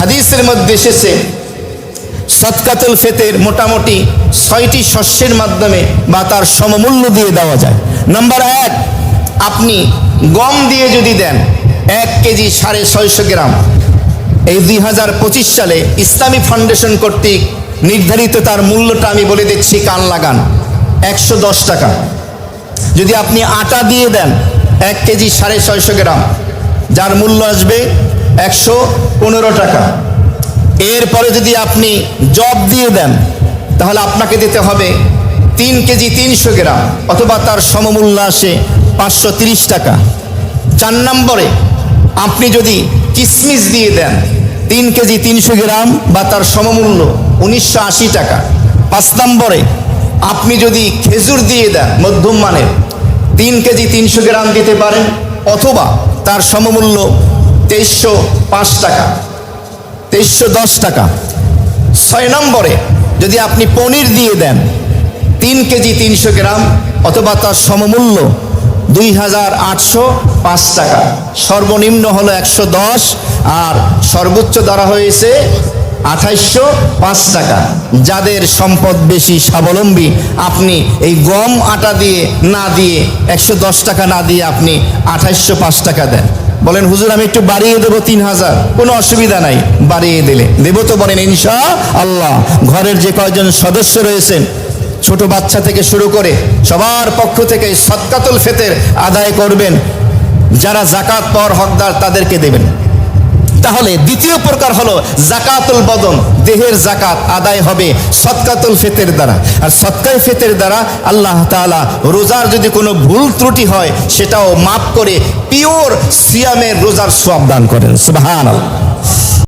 হাদিসের মধ্যে এসেছে সৎকাতুল ফেতের মোটামুটি ছয়টি শস্যের মাধ্যমে বা তার সমমূল্য দিয়ে দেওয়া যায়। নাম্বার এক, আপনি গম দিয়ে যদি দেন, এক কেজি সাড়ে ছয়শো গ্রাম। এই দুই হাজার পঁচিশ সালে ইসলামী ফাউন্ডেশন কর্তৃক নির্ধারিত তার মূল্যটা আমি বলে দিচ্ছি কান লাগান, একশো দশ টাকা। যদি আপনি আটা দিয়ে দেন, এক কেজি সাড়ে ছয়শো গ্রাম, যার মূল্য আসবে একশো পনেরো টাকা। এরপরে যদি আপনি জব দিয়ে দেন, তাহলে আপনাকে দিতে হবে তিন কেজি তিনশো গ্রাম, অথবা তার সমমূল্য আসে পাঁচশো তিরিশ টাকা। চার নম্বরে, আপনি যদি কিসমিস দিয়ে দেন, তিন কেজি তিনশো গ্রাম বা তার সমমূল্য উনিশশো আশি টাকা। পাঁচ নম্বরে, আপনি যদি খেজুর দিয়ে দেন, মধ্যম মানের, তিন কেজি তিনশো গ্রাম দিতে পারেন, অথবা তার সমমূল্য তেইশশো পাঁচ টাকা, তেইশশো দশ টাকা। ছয় নম্বরে যদি আপনি পনির দিয়ে দেন, তিন কেজি তিনশো গ্রাম অথবা তার সমমূল্য দুই হাজার আটশো পাঁচ টাকা। সর্বনিম্ন হলো একশো দশ আর সর্বোচ্চ দ্বারা হয়েছে আঠাইশশো পাঁচ টাকা। যাদের সম্পদ বেশি স্বাবলম্বী, আপনি এই গম আটা দিয়ে না দিয়ে একশো দশ টাকা না দিয়ে আপনি আঠাইশশো পাঁচ টাকা দেন। বলেন, হুজুর, আমি একটু বাড়িয়ে দেবো তিন হাজার। কোনো অসুবিধা নাই, বাড়িয়ে দিলে। দেব তো বলেন ইনশা আল্লাহ ঘরের যে কয়েকজন সদস্য রয়েছেন, ছোট বাচ্চা থেকে শুরু করে সবার পক্ষ থেকে সৎকাতুল ফেতের আদায় করবেন। যারা জাকাত পর হকদার, তাদেরকে দেবেন। তাহলে দ্বিতীয় প্রকার হলো জাকাতুল বদন, দেহের জাকাত আদায় হবে সৎকাতুল ফেতের দ্বারা। আর সৎকাই ফেতের দ্বারা আল্লাহ তালা রোজার যদি কোনো ভুল ত্রুটি হয়, সেটাও মাফ করে পিওর সিয়ামের রোজার সব দান করেন। সুবহানাল্লাহ।